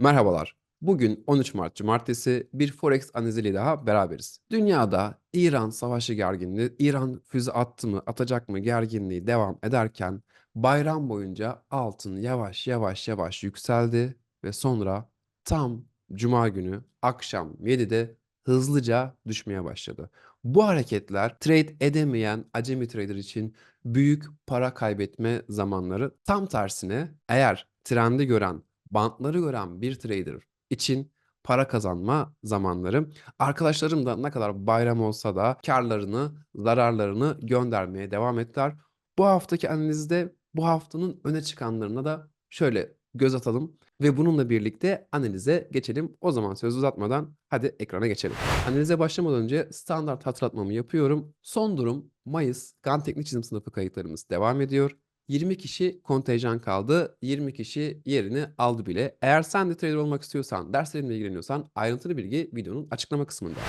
Merhabalar. Bugün 13 Mart Cumartesi bir Forex analiziyle daha beraberiz. Dünyada İran savaşı gerginliği, İran füze attı mı, atacak mı gerginliği devam ederken bayram boyunca altın yavaş yavaş yavaş yükseldi ve sonra tam Cuma günü akşam 7'de hızlıca düşmeye başladı. Bu hareketler trade edemeyen acemi trader için büyük para kaybetme zamanları. Tam tersine eğer trendi gören bantları gören bir trader için para kazanma zamanları. Arkadaşlarım da ne kadar bayram olsa da karlarını, zararlarını göndermeye devam ettiler. Bu haftaki analizde bu haftanın öne çıkanlarına da şöyle göz atalım ve bununla birlikte analize geçelim. O zaman söz uzatmadan hadi ekrana geçelim. Analize başlamadan önce standart hatırlatmamı yapıyorum. Son durum Mayıs Gan Teknik Çizim Sınıfı kayıtlarımız devam ediyor. 20 kişi kontenjan kaldı. 20 kişi yerini aldı bile. Eğer sen de trader olmak istiyorsan, derslerimle ilgileniyorsan ayrıntılı bilgi videonun açıklama kısmında.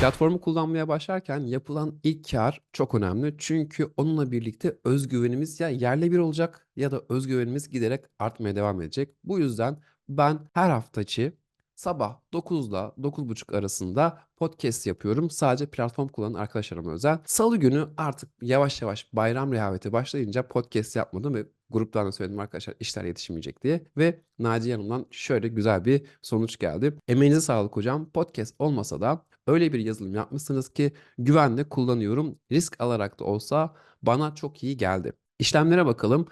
Platformu kullanmaya başlarken yapılan ilk kar çok önemli. Çünkü onunla birlikte özgüvenimiz ya yerle bir olacak ya da özgüvenimiz giderek artmaya devam edecek. Bu yüzden ben her hafta içi sabah 9 ile 9.30 arasında podcast yapıyorum. Sadece platform kullanan arkadaşlarıma özel. Salı günü artık yavaş yavaş bayram rehaveti başlayınca podcast yapmadım ve gruptan da söyledim arkadaşlar işler yetişmeyecek diye. Ve Naciye Hanım'dan şöyle güzel bir sonuç geldi. Emeğinize sağlık hocam. Podcast olmasa da öyle bir yazılım yapmışsınız ki güvenle kullanıyorum. Risk alarak da olsa bana çok iyi geldi. İşlemlere bakalım.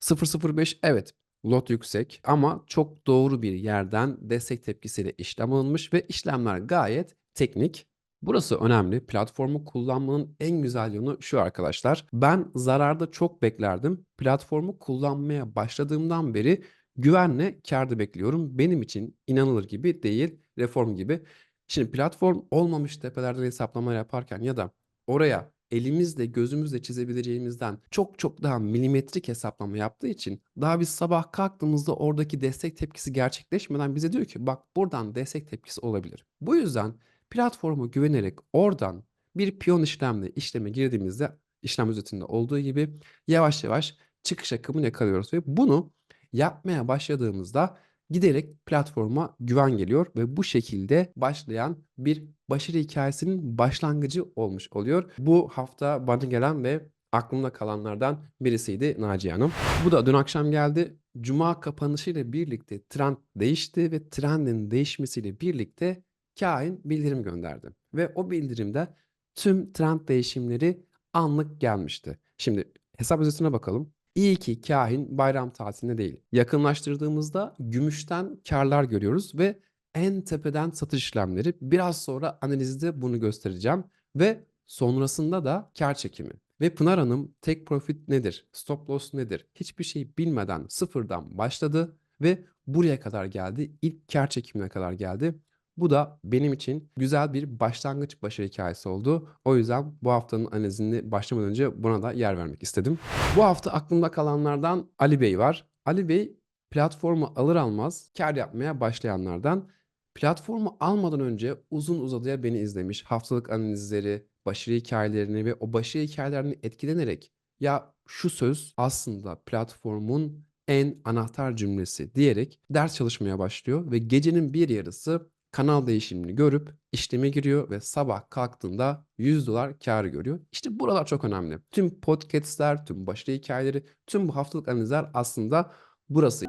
005 evet lot yüksek ama çok doğru bir yerden destek tepkisiyle işlem alınmış ve işlemler gayet teknik. Burası önemli. Platformu kullanmanın en güzel yanı şu arkadaşlar. Ben zararda çok beklerdim. Platformu kullanmaya başladığımdan beri güvenle kârda bekliyorum. Benim için inanılır gibi değil, reform gibi. Şimdi platform olmamış tepelerden hesaplama yaparken ya da oraya elimizle gözümüzle çizebileceğimizden çok çok daha milimetrik hesaplama yaptığı için daha biz sabah kalktığımızda oradaki destek tepkisi gerçekleşmeden bize diyor ki bak buradan destek tepkisi olabilir. Bu yüzden platformu güvenerek oradan bir piyon işlemle işleme girdiğimizde işlem özetinde olduğu gibi yavaş yavaş çıkış akımını yakalıyoruz ve bunu yapmaya başladığımızda giderek platforma güven geliyor ve bu şekilde başlayan bir başarı hikayesinin başlangıcı olmuş oluyor. Bu hafta bana gelen ve aklımda kalanlardan birisiydi Naciye Hanım. Bu da dün akşam geldi. Cuma kapanışıyla birlikte trend değişti ve trendin değişmesiyle birlikte kain bildirim gönderdi. Ve o bildirimde tüm trend değişimleri anlık gelmişti. Şimdi hesap özetine bakalım. İyi ki kahin bayram tatilinde değil. Yakınlaştırdığımızda gümüşten karlar görüyoruz ve en tepeden satış işlemleri. Biraz sonra analizde bunu göstereceğim ve sonrasında da kar çekimi. Ve Pınar Hanım tek profit nedir, stop loss nedir hiçbir şey bilmeden sıfırdan başladı ve buraya kadar geldi. İlk kar çekimine kadar geldi. Bu da benim için güzel bir başlangıç başarı hikayesi oldu. O yüzden bu haftanın analizini başlamadan önce buna da yer vermek istedim. Bu hafta aklımda kalanlardan Ali Bey var. Ali Bey platformu alır almaz kar yapmaya başlayanlardan. Platformu almadan önce uzun uzadıya beni izlemiş. Haftalık analizleri, başarı hikayelerini ve o başarı hikayelerini etkilenerek ya şu söz aslında platformun en anahtar cümlesi diyerek ders çalışmaya başlıyor ve gecenin bir yarısı kanal değişimini görüp işleme giriyor ve sabah kalktığında 100 dolar kar görüyor. İşte buralar çok önemli. Tüm podcastler, tüm başarı hikayeleri, tüm bu haftalık analizler aslında burası.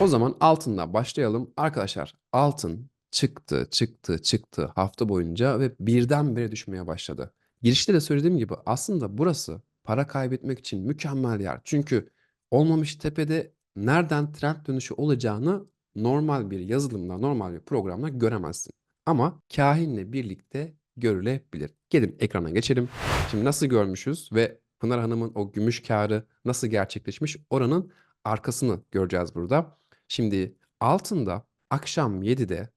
O zaman altında başlayalım. Arkadaşlar altın çıktı, çıktı, çıktı hafta boyunca ve birdenbire düşmeye başladı. Girişte de söylediğim gibi aslında burası para kaybetmek için mükemmel yer. Çünkü olmamış tepede nereden trend dönüşü olacağını normal bir yazılımla, normal bir programla göremezsin. Ama kahinle birlikte görülebilir. Gelin ekrana geçelim. Şimdi nasıl görmüşüz ve Pınar Hanım'ın o gümüş karı nasıl gerçekleşmiş oranın arkasını göreceğiz burada. Şimdi altında akşam 7'de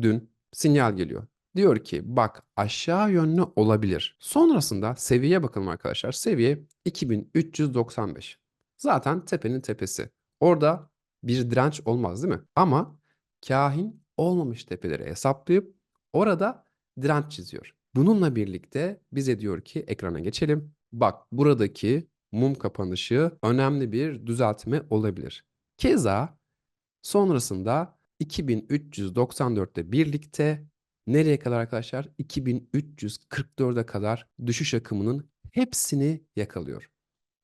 dün sinyal geliyor. Diyor ki bak aşağı yönlü olabilir. Sonrasında seviyeye bakalım arkadaşlar. Seviye 2395. Zaten tepenin tepesi. Orada bir direnç olmaz değil mi? Ama kahin olmamış tepeleri hesaplayıp orada direnç çiziyor. Bununla birlikte bize diyor ki ekrana geçelim. Bak buradaki mum kapanışı önemli bir düzeltme olabilir. Keza sonrasında 2394'te birlikte nereye kadar arkadaşlar? 2344'e kadar düşüş akımının hepsini yakalıyor.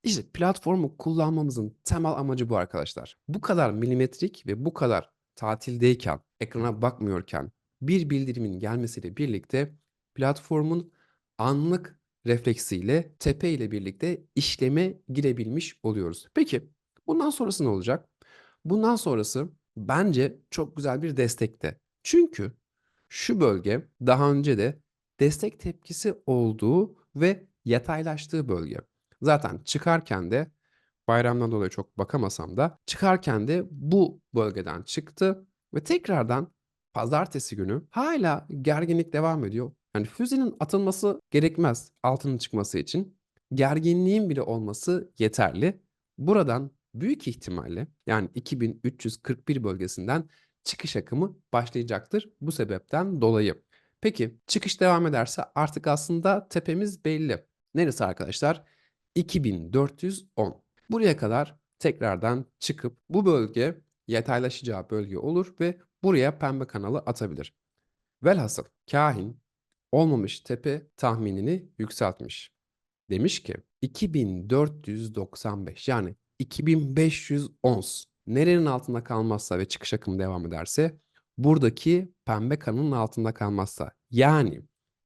İşte platformu kullanmamızın temel amacı bu arkadaşlar. Bu kadar milimetrik ve bu kadar tatildeyken, ekrana bakmıyorken bir bildirimin gelmesiyle birlikte platformun anlık refleksiyle tepe ile birlikte işleme girebilmiş oluyoruz. Peki bundan sonrası ne olacak? Bundan sonrası bence çok güzel bir destekte. Çünkü şu bölge daha önce de destek tepkisi olduğu ve yataylaştığı bölge. Zaten çıkarken de bayramdan dolayı çok bakamasam da çıkarken de bu bölgeden çıktı ve tekrardan pazartesi günü hala gerginlik devam ediyor. Yani füzenin atılması gerekmez altının çıkması için. Gerginliğin bile olması yeterli. Buradan büyük ihtimalle yani 2341 bölgesinden çıkış akımı başlayacaktır bu sebepten dolayı. Peki çıkış devam ederse artık aslında tepemiz belli. Neresi arkadaşlar? 2410. Buraya kadar tekrardan çıkıp bu bölge yataylaşacağı bölge olur ve buraya pembe kanalı atabilir. Velhasıl kahin olmamış tepe tahminini yükseltmiş. Demiş ki 2495 yani 2500 ons nerenin altında kalmazsa ve çıkış akımı devam ederse buradaki pembe kanının altında kalmazsa yani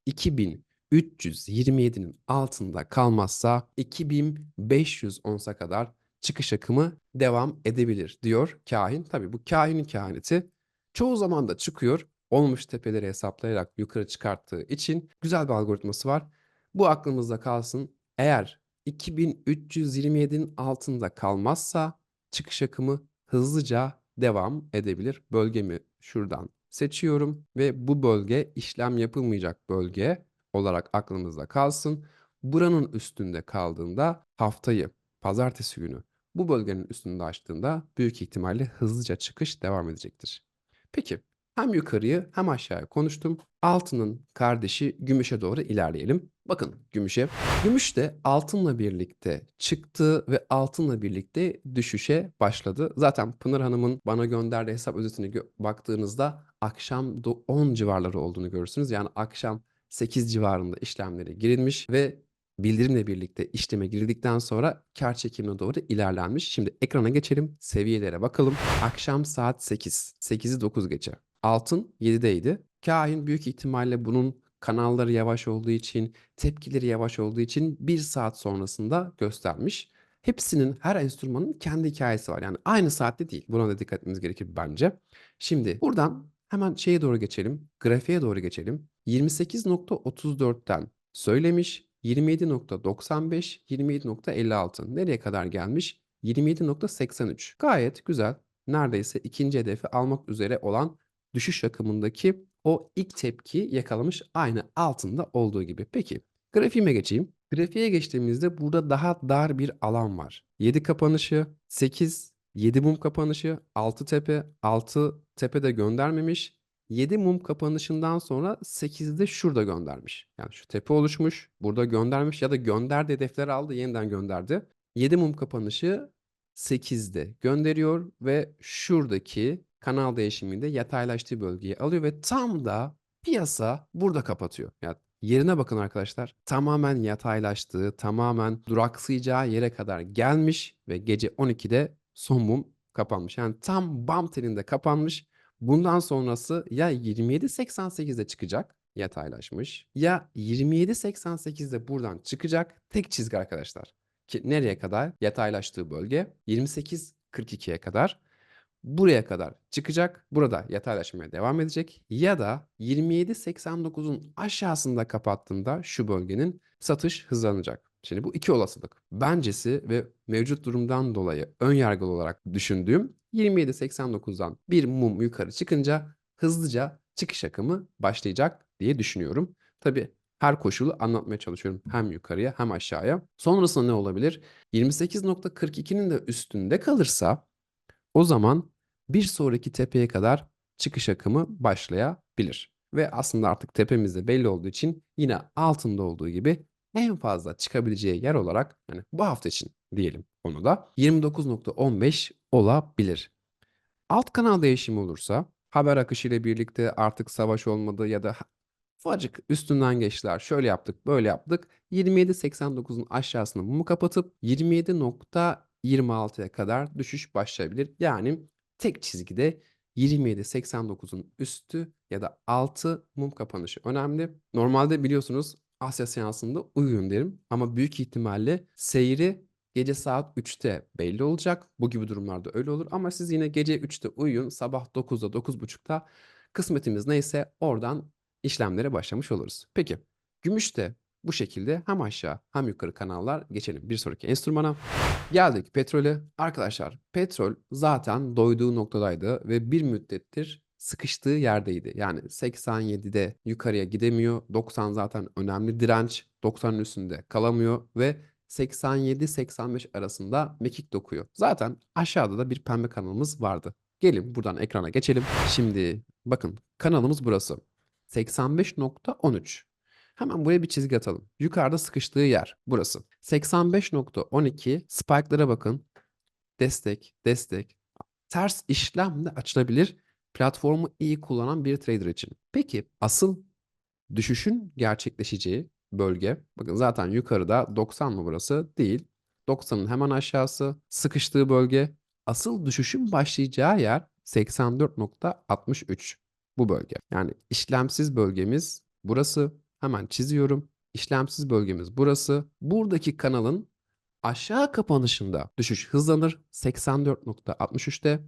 2327'nin altında kalmazsa 2500 onsa kadar çıkış akımı devam edebilir diyor kahin. Tabi bu kahinin kehaneti çoğu zaman da çıkıyor. Olmuş tepeleri hesaplayarak yukarı çıkarttığı için güzel bir algoritması var. Bu aklımızda kalsın. Eğer 2327'nin altında kalmazsa çıkış akımı hızlıca devam edebilir. Bölgemi şuradan seçiyorum ve bu bölge işlem yapılmayacak bölge olarak aklımızda kalsın. Buranın üstünde kaldığında haftayı pazartesi günü bu bölgenin üstünde açtığında büyük ihtimalle hızlıca çıkış devam edecektir. Peki hem yukarıyı hem aşağıya konuştum. Altının kardeşi gümüşe doğru ilerleyelim. Bakın gümüşe. Gümüş de altınla birlikte çıktı ve altınla birlikte düşüşe başladı. Zaten Pınar Hanım'ın bana gönderdiği hesap özetine baktığınızda akşam do- 10 civarları olduğunu görürsünüz. Yani akşam 8 civarında işlemleri girilmiş ve bildirimle birlikte işleme girdikten sonra kar çekimine doğru ilerlenmiş. Şimdi ekrana geçelim. Seviyelere bakalım. Akşam saat 8. 8'i 9 geçe. Altın 7'deydi. Kahin büyük ihtimalle bunun kanalları yavaş olduğu için, tepkileri yavaş olduğu için 1 saat sonrasında göstermiş. Hepsinin, her enstrümanın kendi hikayesi var. Yani aynı saatte değil. Buna da dikkat etmemiz gerekir bence. Şimdi buradan hemen şeye doğru geçelim. Grafiğe doğru geçelim. 28.34'ten söylemiş. 27.95, 27.56. Nereye kadar gelmiş? 27.83. Gayet güzel. Neredeyse ikinci hedefi almak üzere olan düşüş akımındaki o ilk tepki yakalamış aynı altında olduğu gibi. Peki grafiğime geçeyim. Grafiğe geçtiğimizde burada daha dar bir alan var. 7 kapanışı, 8, 7 mum kapanışı, 6 tepe, 6 tepe de göndermemiş. 7 mum kapanışından sonra 8'de şurada göndermiş. Yani şu tepe oluşmuş, burada göndermiş ya da gönderdi hedefleri aldı, yeniden gönderdi. 7 mum kapanışı 8'de gönderiyor ve şuradaki kanal değişiminde yataylaştığı bölgeyi alıyor ve tam da piyasa burada kapatıyor. Yani yerine bakın arkadaşlar. Tamamen yataylaştığı, tamamen duraksayacağı yere kadar gelmiş ve gece 12'de son mum kapanmış. Yani tam bam telinde kapanmış. Bundan sonrası ya 27.88'de çıkacak yataylaşmış ya 27.88'de buradan çıkacak tek çizgi arkadaşlar. Ki nereye kadar? Yataylaştığı bölge 28.42'ye kadar buraya kadar çıkacak. Burada yataylaşmaya devam edecek. Ya da 27.89'un aşağısında kapattığında şu bölgenin satış hızlanacak. Şimdi bu iki olasılık. Bencesi ve mevcut durumdan dolayı ön yargılı olarak düşündüğüm 27.89'dan bir mum yukarı çıkınca hızlıca çıkış akımı başlayacak diye düşünüyorum. Tabii her koşulu anlatmaya çalışıyorum hem yukarıya hem aşağıya. Sonrasında ne olabilir? 28.42'nin de üstünde kalırsa o zaman bir sonraki tepeye kadar çıkış akımı başlayabilir. ve aslında artık tepemizde belli olduğu için yine altında olduğu gibi en fazla çıkabileceği yer olarak hani bu hafta için diyelim onu da 29.15 olabilir. Alt kanal değişimi olursa haber akışı ile birlikte artık savaş olmadı ya da ufacık üstünden geçtiler. Şöyle yaptık, böyle yaptık. 27.89'un aşağısını mumu kapatıp 27.26'ya kadar düşüş başlayabilir. Yani tek çizgide 27.89'un üstü ya da altı mum kapanışı önemli. Normalde biliyorsunuz Asya seansında uyuyun derim ama büyük ihtimalle seyri gece saat 3'te belli olacak. Bu gibi durumlarda öyle olur ama siz yine gece 3'te uyuyun, sabah 9'da 9.30'da kısmetimiz neyse oradan işlemlere başlamış oluruz. Peki gümüşte bu şekilde hem aşağı hem yukarı kanallar geçelim bir sonraki enstrümana. Geldik petrole. Arkadaşlar petrol zaten doyduğu noktadaydı ve bir müddettir sıkıştığı yerdeydi. Yani 87'de yukarıya gidemiyor. 90 zaten önemli direnç. 90'ın üstünde kalamıyor ve 87-85 arasında mekik dokuyor. Zaten aşağıda da bir pembe kanalımız vardı. Gelin buradan ekrana geçelim. Şimdi bakın kanalımız burası. 85.13. Hemen buraya bir çizgi atalım. Yukarıda sıkıştığı yer burası. 85.12 spike'lara bakın. Destek, destek. Ters işlem de açılabilir. Platformu iyi kullanan bir trader için. Peki asıl düşüşün gerçekleşeceği bölge. Bakın zaten yukarıda 90 mı burası? Değil. 90'ın hemen aşağısı sıkıştığı bölge. Asıl düşüşün başlayacağı yer 84.63 bu bölge. Yani işlemsiz bölgemiz burası. Hemen çiziyorum. İşlemsiz bölgemiz burası. Buradaki kanalın aşağı kapanışında düşüş hızlanır 84.63'te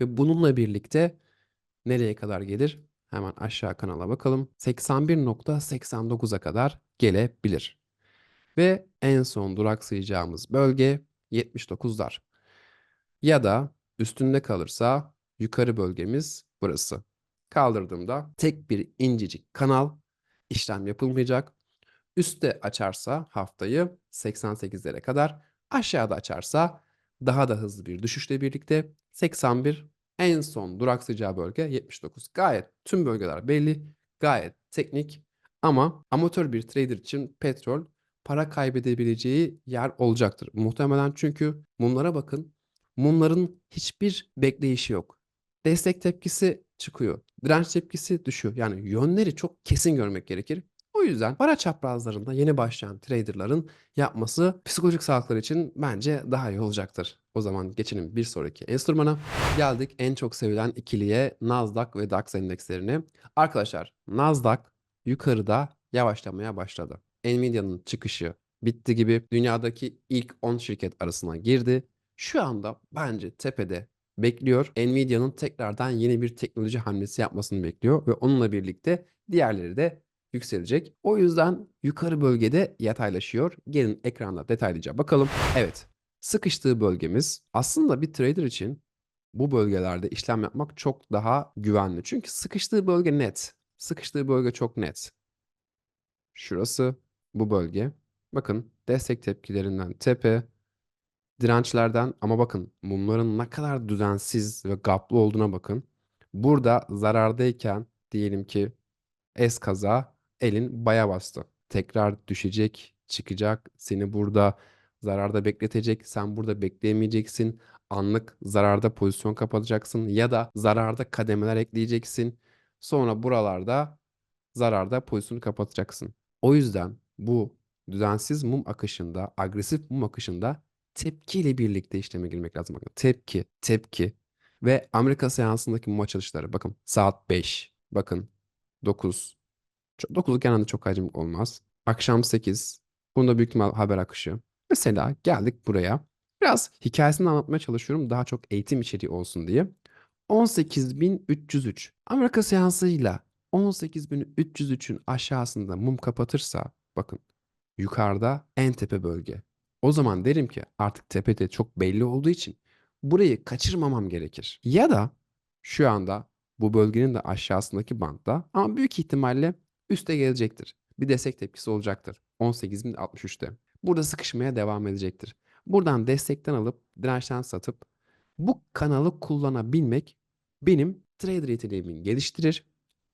ve bununla birlikte nereye kadar gelir? Hemen aşağı kanala bakalım. 81.89'a kadar gelebilir. Ve en son duraksayacağımız bölge 79'lar. Ya da üstünde kalırsa yukarı bölgemiz burası. Kaldırdığımda tek bir incecik kanal işlem yapılmayacak. Üste açarsa haftayı 88'lere kadar, aşağıda açarsa daha da hızlı bir düşüşle birlikte 81 en son duraksayacağı bölge 79. Gayet tüm bölgeler belli, gayet teknik ama amatör bir trader için petrol para kaybedebileceği yer olacaktır. Muhtemelen çünkü mumlara bakın. Mumların hiçbir bekleyişi yok. Destek tepkisi çıkıyor. Direnç tepkisi düşüyor. Yani yönleri çok kesin görmek gerekir. O yüzden para çaprazlarında yeni başlayan traderların yapması psikolojik sağlıkları için bence daha iyi olacaktır. O zaman geçelim bir sonraki enstrümana. Geldik en çok sevilen ikiliye Nasdaq ve DAX endekslerini. Arkadaşlar Nasdaq yukarıda yavaşlamaya başladı. Nvidia'nın çıkışı bitti gibi dünyadaki ilk 10 şirket arasına girdi. Şu anda bence tepede bekliyor. Nvidia'nın tekrardan yeni bir teknoloji hamlesi yapmasını bekliyor ve onunla birlikte diğerleri de yükselecek. O yüzden yukarı bölgede yataylaşıyor. Gelin ekranda detaylıca bakalım. Evet, sıkıştığı bölgemiz aslında bir trader için bu bölgelerde işlem yapmak çok daha güvenli. Çünkü sıkıştığı bölge net. Sıkıştığı bölge çok net. Şurası bu bölge. Bakın destek tepkilerinden tepe, dirençlerden ama bakın mumların ne kadar düzensiz ve gaplı olduğuna bakın. Burada zarardayken diyelim ki es kaza elin baya bastı. Tekrar düşecek, çıkacak, seni burada zararda bekletecek, sen burada bekleyemeyeceksin. Anlık zararda pozisyon kapatacaksın ya da zararda kademeler ekleyeceksin. Sonra buralarda zararda pozisyonu kapatacaksın. O yüzden bu düzensiz mum akışında, agresif mum akışında tepkiyle birlikte işleme girmek lazım. Bakın tepki, tepki ve Amerika seansındaki mum açılışları. Bakın saat 5, bakın 9. 9'luk genelde çok hacim olmaz. Akşam 8. Bunda büyük ihtimal haber akışı. Mesela geldik buraya. Biraz hikayesini anlatmaya çalışıyorum daha çok eğitim içeriği olsun diye. 18.303 Amerika seansıyla 18.303'ün aşağısında mum kapatırsa bakın yukarıda en tepe bölge. O zaman derim ki artık tepede çok belli olduğu için burayı kaçırmamam gerekir. Ya da şu anda bu bölgenin de aşağısındaki bantta ama büyük ihtimalle üste gelecektir. Bir destek tepkisi olacaktır. 18.063'te. Burada sıkışmaya devam edecektir. Buradan destekten alıp dirençten satıp bu kanalı kullanabilmek benim trader yeteneğimi geliştirir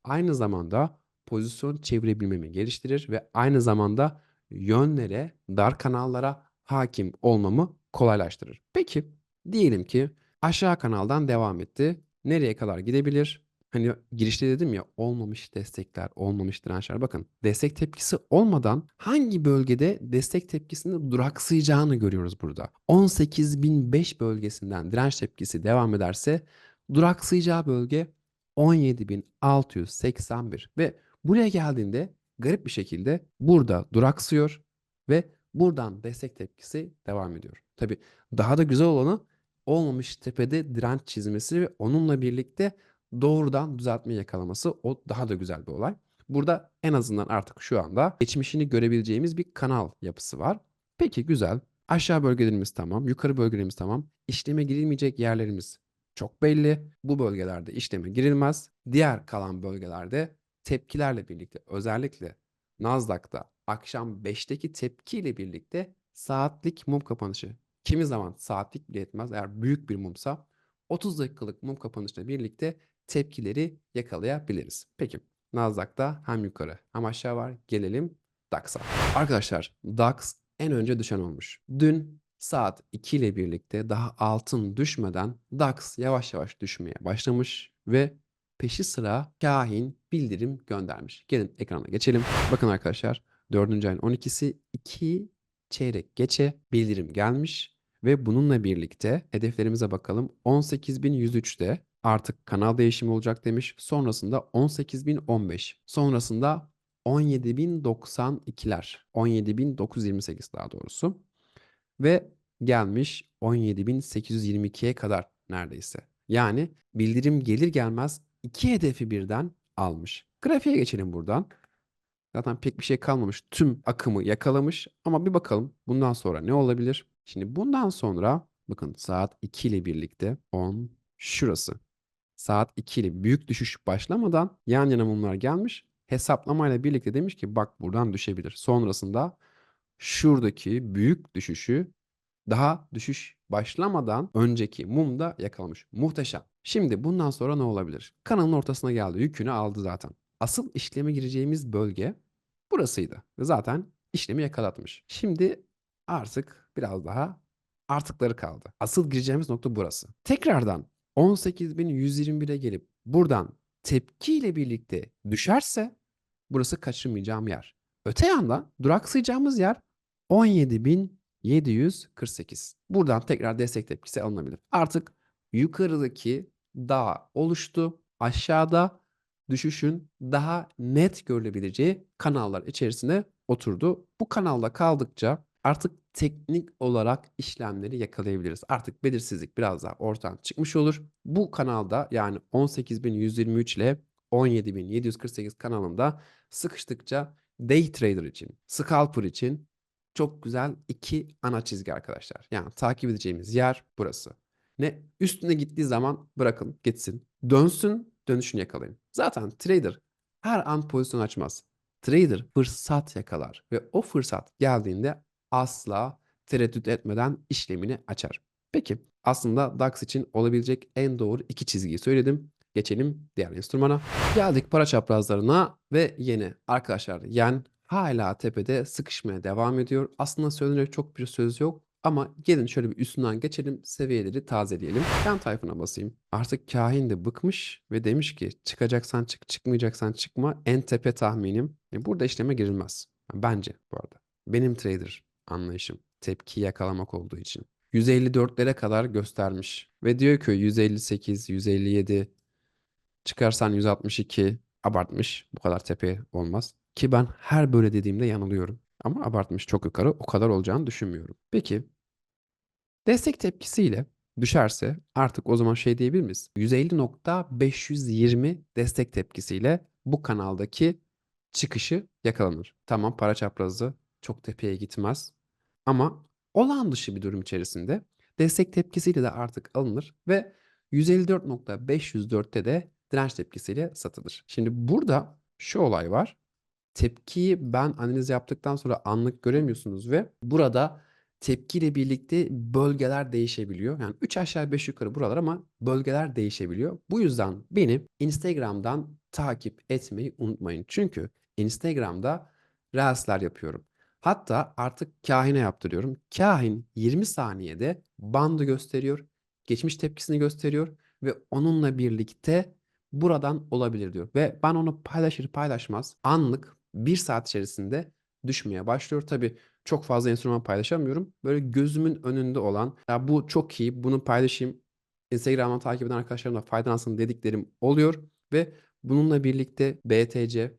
aynı zamanda pozisyon çevirebilmemi geliştirir ve aynı zamanda yönlere, dar kanallara hakim olmamı kolaylaştırır. Peki diyelim ki aşağı kanaldan devam etti. Nereye kadar gidebilir? Hani girişte dedim ya olmamış destekler, olmamış dirençler. Bakın destek tepkisi olmadan hangi bölgede destek tepkisini duraksayacağını görüyoruz burada. 18.005 bölgesinden direnç tepkisi devam ederse duraksayacağı bölge 17.681 ve buraya geldiğinde garip bir şekilde burada duraksıyor ve buradan destek tepkisi devam ediyor. Tabi daha da güzel olanı olmamış tepede direnç çizmesi ve onunla birlikte doğrudan düzeltme yakalaması o daha da güzel bir olay. Burada en azından artık şu anda geçmişini görebileceğimiz bir kanal yapısı var. Peki güzel. Aşağı bölgelerimiz tamam, yukarı bölgelerimiz tamam. İşleme girilmeyecek yerlerimiz çok belli. Bu bölgelerde işleme girilmez. Diğer kalan bölgelerde tepkilerle birlikte özellikle Nasdaq'ta akşam 5'teki tepkiyle birlikte saatlik mum kapanışı. Kimi zaman saatlik bile etmez eğer büyük bir mumsa 30 dakikalık mum kapanışla birlikte tepkileri yakalayabiliriz. Peki Nasdaq'ta hem yukarı hem aşağı var. Gelelim DAX'a. Arkadaşlar DAX en önce düşen olmuş. Dün saat 2 ile birlikte daha altın düşmeden DAX yavaş yavaş düşmeye başlamış ve peşi sıra kahin bildirim göndermiş. Gelin ekrana geçelim. Bakın arkadaşlar 4. ayın 12'si 2 çeyrek geçe bildirim gelmiş ve bununla birlikte hedeflerimize bakalım. 18.103'te artık kanal değişimi olacak demiş. Sonrasında 18.015. Sonrasında 17.092'ler. 17.928 daha doğrusu. Ve gelmiş 17.822'ye kadar neredeyse. Yani bildirim gelir gelmez iki hedefi birden almış. Grafiğe geçelim buradan. Zaten pek bir şey kalmamış. Tüm akımı yakalamış. Ama bir bakalım bundan sonra ne olabilir? Şimdi bundan sonra bakın saat 2 ile birlikte 10 şurası. Saat 2 ile büyük düşüş başlamadan yan yana mumlar gelmiş. Hesaplamayla birlikte demiş ki bak buradan düşebilir. Sonrasında şuradaki büyük düşüşü daha düşüş başlamadan önceki mumda yakalamış. Muhteşem. Şimdi bundan sonra ne olabilir? Kanalın ortasına geldi. Yükünü aldı zaten. Asıl işleme gireceğimiz bölge burasıydı. Ve zaten işlemi yakalatmış. Şimdi artık biraz daha artıkları kaldı. Asıl gireceğimiz nokta burası. Tekrardan 18.121'e gelip buradan tepkiyle birlikte düşerse burası kaçırmayacağım yer. Öte yandan duraksayacağımız yer 17.748. Buradan tekrar destek tepkisi alınabilir. Artık yukarıdaki dağ oluştu. Aşağıda düşüşün daha net görülebileceği kanallar içerisine oturdu. Bu kanalda kaldıkça artık teknik olarak işlemleri yakalayabiliriz. Artık belirsizlik biraz daha ortadan çıkmış olur. Bu kanalda yani 18.123 ile 17.748 kanalında sıkıştıkça day trader için, scalper için çok güzel iki ana çizgi arkadaşlar. Yani takip edeceğimiz yer burası. Ne üstüne gittiği zaman bırakın gitsin. Dönsün dönüşünü yakalayın. Zaten trader her an pozisyon açmaz. Trader fırsat yakalar ve o fırsat geldiğinde asla tereddüt etmeden işlemini açar. Peki aslında DAX için olabilecek en doğru iki çizgiyi söyledim. Geçelim diğer enstrümana. Geldik para çaprazlarına ve yeni. Arkadaşlar yen hala tepede sıkışmaya devam ediyor. Aslında söylenecek çok bir söz yok. Ama gelin şöyle bir üstünden geçelim, seviyeleri tazeleyelim. Ben tayfına basayım. Artık kahin de bıkmış ve demiş ki çıkacaksan çık, çıkmayacaksan çıkma. En tepe tahminim. E burada işleme girilmez. Bence bu arada. Benim trader anlayışım tepki yakalamak olduğu için. 154'lere kadar göstermiş. Ve diyor ki 158, 157, çıkarsan 162 abartmış. Bu kadar tepe olmaz. Ki ben her böyle dediğimde yanılıyorum. Ama abartmış çok yukarı o kadar olacağını düşünmüyorum. Peki destek tepkisiyle düşerse artık o zaman şey diyebilir miyiz? 150.520 destek tepkisiyle bu kanaldaki çıkışı yakalanır. Tamam para çaprazı çok tepeye gitmez. Ama olağan dışı bir durum içerisinde destek tepkisiyle de artık alınır ve 154.504'te de direnç tepkisiyle satılır. Şimdi burada şu olay var. Tepkiyi ben analiz yaptıktan sonra anlık göremiyorsunuz ve burada tepkiyle birlikte bölgeler değişebiliyor. Yani 3 aşağı 5 yukarı buralar ama bölgeler değişebiliyor. Bu yüzden benim Instagram'dan takip etmeyi unutmayın. Çünkü Instagram'da reels'ler yapıyorum. Hatta artık kahine yaptırıyorum. Kahin 20 saniyede bandı gösteriyor, geçmiş tepkisini gösteriyor ve onunla birlikte buradan olabilir diyor. Ve ben onu paylaşır paylaşmaz anlık 1 saat içerisinde düşmeye başlıyor. Tabii çok fazla enstrüman paylaşamıyorum. Böyle gözümün önünde olan, ya bu çok iyi, bunu paylaşayım, Instagram'dan takip eden arkadaşlarım da faydalansın dediklerim oluyor ve bununla birlikte BTC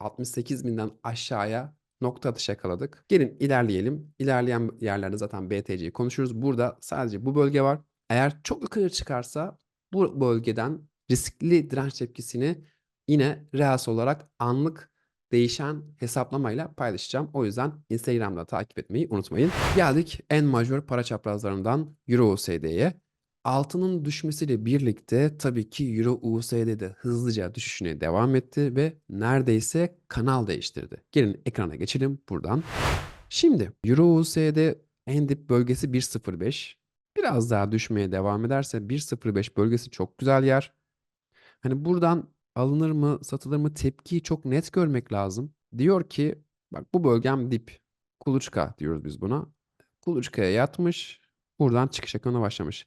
68.000'den aşağıya nokta atışı yakaladık. Gelin ilerleyelim. İlerleyen yerlerde zaten BTC'yi konuşuruz. Burada sadece bu bölge var. Eğer çok yukarı çıkarsa bu bölgeden riskli direnç tepkisini yine reels olarak anlık değişen hesaplamayla paylaşacağım. O yüzden Instagram'da takip etmeyi unutmayın. Geldik en majör para çaprazlarından Euro USD'ye. Altının düşmesiyle birlikte tabii ki Euro USD de hızlıca düşüşüne devam etti ve neredeyse kanal değiştirdi. Gelin ekrana geçelim buradan. Şimdi Euro USD en dip bölgesi 1.05. Biraz daha düşmeye devam ederse 1.05 bölgesi çok güzel yer. Hani buradan alınır mı, satılır mı tepkiyi çok net görmek lazım. Diyor ki bak bu bölgem dip. Kuluçka diyoruz biz buna. Kuluçkaya yatmış. Buradan çıkış akımına başlamış.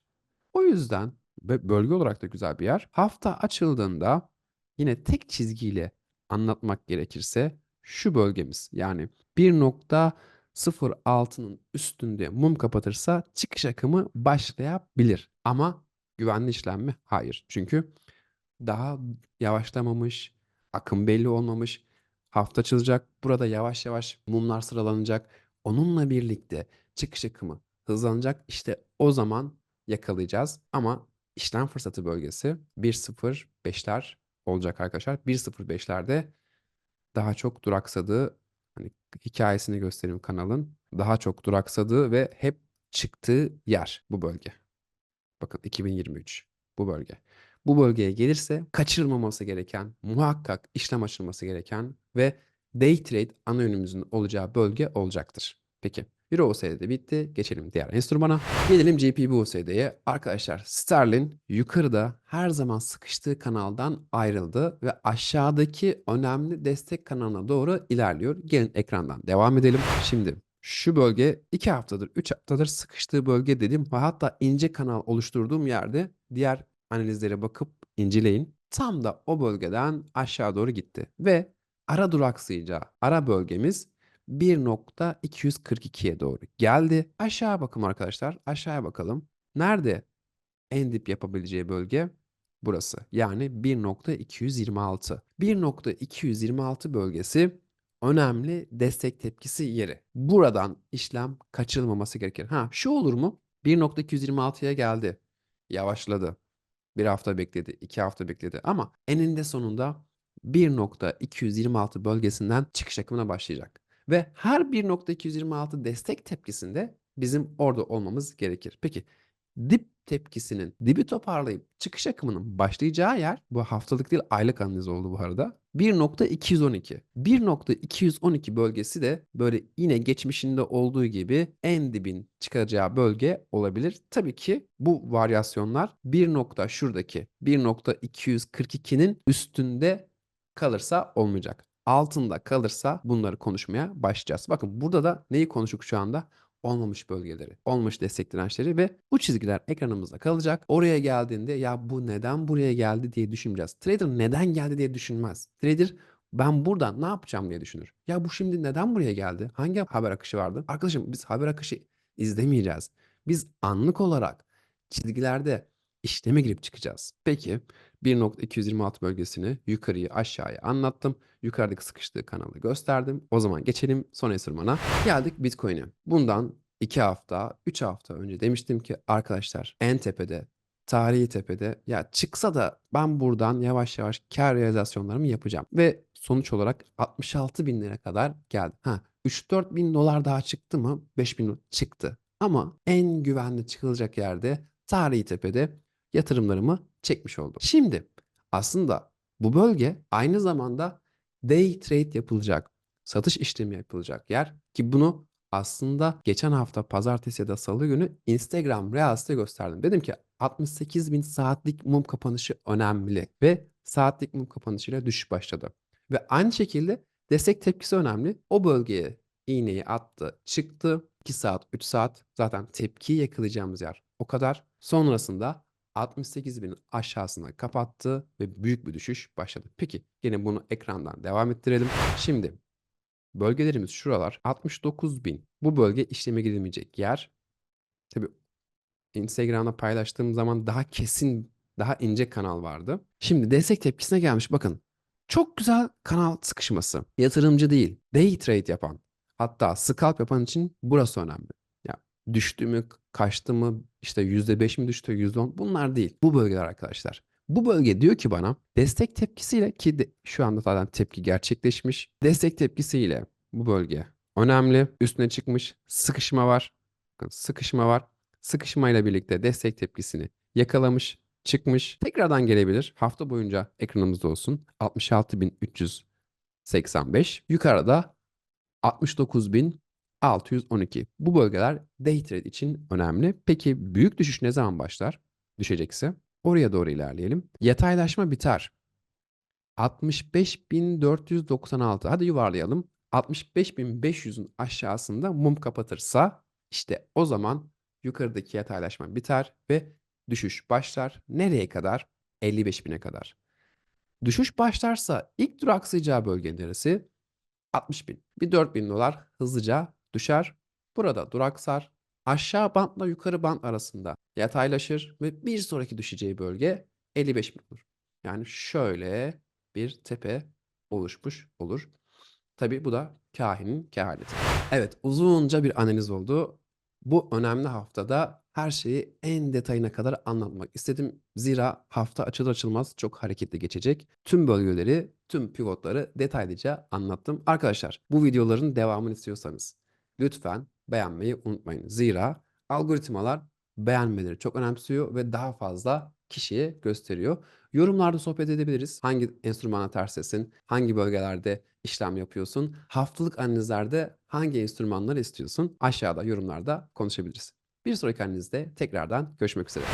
O yüzden ve bölge olarak da güzel bir yer. Hafta açıldığında yine tek çizgiyle anlatmak gerekirse şu bölgemiz yani 1.06'nın üstünde mum kapatırsa çıkış akımı başlayabilir. Ama güvenli işlem mi? Hayır. Çünkü daha yavaşlamamış, akım belli olmamış. Hafta açılacak. Burada yavaş yavaş mumlar sıralanacak. Onunla birlikte çıkış akımı hızlanacak. İşte o zaman yakalayacağız. Ama işlem fırsatı bölgesi 1.05'ler olacak arkadaşlar. 1.05'lerde daha çok duraksadığı hani hikayesini göstereyim kanalın. Daha çok duraksadığı ve hep çıktığı yer bu bölge. Bakın 2023 bu bölge. Bu bölgeye gelirse kaçırılmaması gereken, muhakkak işlem açılması gereken ve day trade ana yönümüzün olacağı bölge olacaktır. Peki Euro USD bitti. Geçelim diğer enstrümana. Gelelim GBP USD'ye. Arkadaşlar Sterlin yukarıda her zaman sıkıştığı kanaldan ayrıldı ve aşağıdaki önemli destek kanalına doğru ilerliyor. Gelin ekrandan devam edelim. Şimdi şu bölge 2 haftadır, 3 haftadır sıkıştığı bölge dedim ve hatta ince kanal oluşturduğum yerde diğer analizlere bakıp inceleyin. Tam da o bölgeden aşağı doğru gitti ve ara duraksayacağı ara bölgemiz 1.242'ye doğru geldi. Aşağı bakalım arkadaşlar. Aşağıya bakalım. Nerede en dip yapabileceği bölge? Burası. Yani 1.226. 1.226 bölgesi önemli destek tepkisi yeri. Buradan işlem kaçırılmaması gerekir. Ha şu olur mu? 1.226'ya geldi. Yavaşladı. Bir hafta bekledi, iki hafta bekledi ama eninde sonunda 1.226 bölgesinden çıkış akımına başlayacak. Ve her 1.226 destek tepkisinde bizim orada olmamız gerekir. Peki dip tepkisinin dibi toparlayıp çıkış akımının başlayacağı yer bu haftalık değil aylık analiz oldu bu arada. 1.212. 1.212 bölgesi de böyle yine geçmişinde olduğu gibi en dibin çıkacağı bölge olabilir. Tabii ki bu varyasyonlar 1. nokta şuradaki 1.242'nin üstünde kalırsa olmayacak. Altında kalırsa bunları konuşmaya başlayacağız. Bakın burada da neyi konuştuk şu anda? Olmamış bölgeleri, olmamış destek dirençleri ve bu çizgiler ekranımızda kalacak. Oraya geldiğinde ya bu neden buraya geldi diye düşüneceğiz. Trader neden geldi diye düşünmez. Trader ben buradan ne yapacağım diye düşünür. Ya bu şimdi neden buraya geldi? Hangi haber akışı vardı? Arkadaşım biz haber akışı izlemeyeceğiz. Biz anlık olarak çizgilerde işleme girip çıkacağız. Peki 1.226 bölgesini yukarıyı aşağıya anlattım. Yukarıdaki sıkıştığı kanalı gösterdim. O zaman geçelim son enstrümana. Geldik Bitcoin'e. Bundan 2 hafta, 3 hafta önce demiştim ki arkadaşlar en tepede, tarihi tepede ya çıksa da ben buradan yavaş yavaş kar realizasyonlarımı yapacağım. Ve sonuç olarak 66 bin lira kadar geldi. Ha 3-4 bin dolar daha çıktı mı? 5 bin çıktı. Ama en güvenli çıkılacak yerde tarihi tepede yatırımlarımı çekmiş oldum. Şimdi aslında bu bölge aynı zamanda day trade yapılacak, satış işlemi yapılacak yer ki bunu aslında geçen hafta pazartesi ya da salı günü Instagram Reels'te gösterdim. Dedim ki 68 bin saatlik mum kapanışı önemli ve saatlik mum kapanışıyla düşüş başladı. Ve aynı şekilde destek tepkisi önemli. O bölgeye iğneyi attı, çıktı. 2 saat, 3 saat zaten tepkiyi yakalayacağımız yer o kadar. Sonrasında 68.000'in aşağısına kapattı ve büyük bir düşüş başladı. Peki yine bunu ekrandan devam ettirelim. Şimdi bölgelerimiz şuralar 69.000. Bu bölge işleme girilmeyecek yer. Tabii Instagram'da paylaştığım zaman daha kesin, daha ince kanal vardı. Şimdi destek tepkisine gelmiş bakın. Çok güzel kanal sıkışması. Yatırımcı değil, day trade yapan, hatta scalp yapan için burası önemli. Ya düştü mü, kaçtı mı, işte %5 mi düştü, %10 bunlar değil. Bu bölgeler arkadaşlar. Bu bölge diyor ki bana destek tepkisiyle ki de, şu anda zaten tepki gerçekleşmiş. Destek tepkisiyle bu bölge önemli. Üstüne çıkmış. Sıkışma var. Sıkışma var. Sıkışmayla birlikte destek tepkisini yakalamış, çıkmış. Tekrardan gelebilir. Hafta boyunca ekranımızda olsun. 66.385. Yukarıda 69.612. Bu bölgeler day trade için önemli. Peki büyük düşüş ne zaman başlar? Düşecekse oraya doğru ilerleyelim. Yataylaşma biter. 65.496. Hadi yuvarlayalım. 65.500'ün aşağısında mum kapatırsa işte o zaman yukarıdaki yataylaşma biter ve düşüş başlar. Nereye kadar? 55.000'e kadar. Düşüş başlarsa ilk duraksayacağı bölge neresi? 60.000. Bir 4.000 dolar hızlıca düşer. Burada duraksar. Aşağı bantla yukarı bant arasında yataylaşır ve bir sonraki düşeceği bölge 55.000 olur. Yani şöyle bir tepe oluşmuş olur. Tabi bu da kahinin kehaneti. Evet uzunca bir analiz oldu. Bu önemli haftada her şeyi en detayına kadar anlatmak istedim. Zira hafta açılır açılmaz çok hareketli geçecek. Tüm bölgeleri, tüm pivotları detaylıca anlattım. Arkadaşlar bu videoların devamını istiyorsanız lütfen beğenmeyi unutmayın. Zira algoritmalar beğenmeleri çok önemsiyor ve daha fazla kişiye gösteriyor. Yorumlarda sohbet edebiliriz. Hangi enstrümana tersdesin? Hangi bölgelerde işlem yapıyorsun? Haftalık analizlerde hangi enstrümanları istiyorsun? Aşağıda yorumlarda konuşabiliriz. Bir sonraki analizde tekrardan görüşmek üzere.